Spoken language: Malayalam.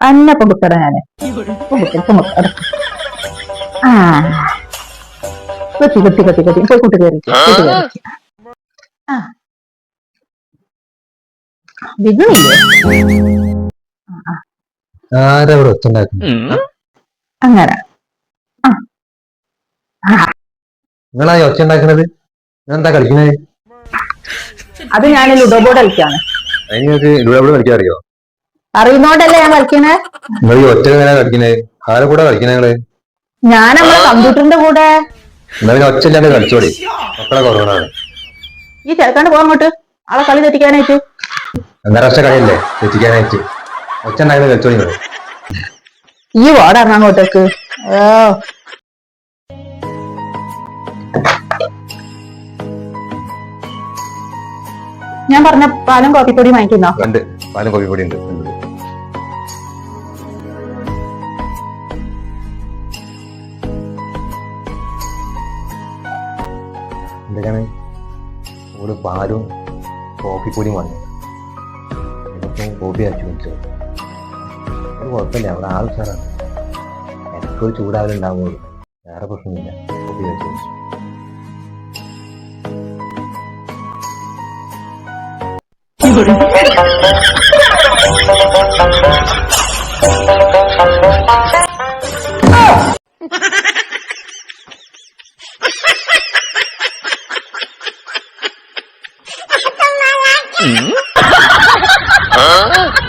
അന്നെ പൊമ്പുക്കട ഞാൻ. ആ. കൊത്തി കൊത്തി കൊത്തി കൊത്തി. പോയി കയറി കൂട്ട് കയറി. ആ. അങ്ങനെ നിങ്ങളാ ഒച്ച എന്താ കളിക്കുന്നത് അത് ഞാൻ ലുഡോ ബോർഡ് കളിക്കാണ്. ലുഡോബോർഡ് കളിക്കാറിയോ ഇവിടെ കളിക്കാൻ അറിയോ അറിയുന്നോണ്ടല്ലേ ഞാൻ കളിക്കണേ? നിങ്ങൾ ഈ ഒറ്റ കളിക്കണേ? കളിക്കണേ ആരെ കൂടെ കളിക്കണേ നിങ്ങൾ? ഞാൻ നമ്മളെ കമ്പ്യൂട്ടറിന്റെ കൂടെ. എന്നാ പിന്നെ ഒച്ച ഇല്ലാണ്ട് കളിച്ചോടി. മക്കളെ കുറവാണ് ഈ ചേർക്കാണ്ട് പോകാൻ അങ്ങോട്ട്. ആളെ കളി തെറ്റിക്കാനായിട്ട്. അന്താരാഷ്ട്ര കളിയല്ലേ? തെറ്റിക്കാനായിട്ട്. ഒച്ച ഉണ്ടാക്കുന്നത് കളിച്ചോടി നിങ്ങൾ. ഈ വാടാ അങ്ങോട്ടേക്ക്. ഓ. ഞാൻ പറഞ്ഞ പാലും കോപ്പിപ്പൊടി വാങ്ങിക്കുന്നോ? ഉണ്ട്. പാലും കോഴിപ്പൊടി ഉണ്ട് എന്തൊക്കെയാണ്? ഒരു പാലും കോഫിപ്പൊടിയും വാങ്ങി. എന്നിട്ടും കോഫി അയച്ചു കുടിച്ചത് ഒരു കുഴപ്പമില്ല അവിടെ ആൾ സാറാണ് എനിക്കൊരു ചൂടാവലുണ്ടാവുള്ളൂ വേറെ പ്രശ്നമില്ല കോഫി അയച്ചു കുടിച്ചു Thank 嗯？哈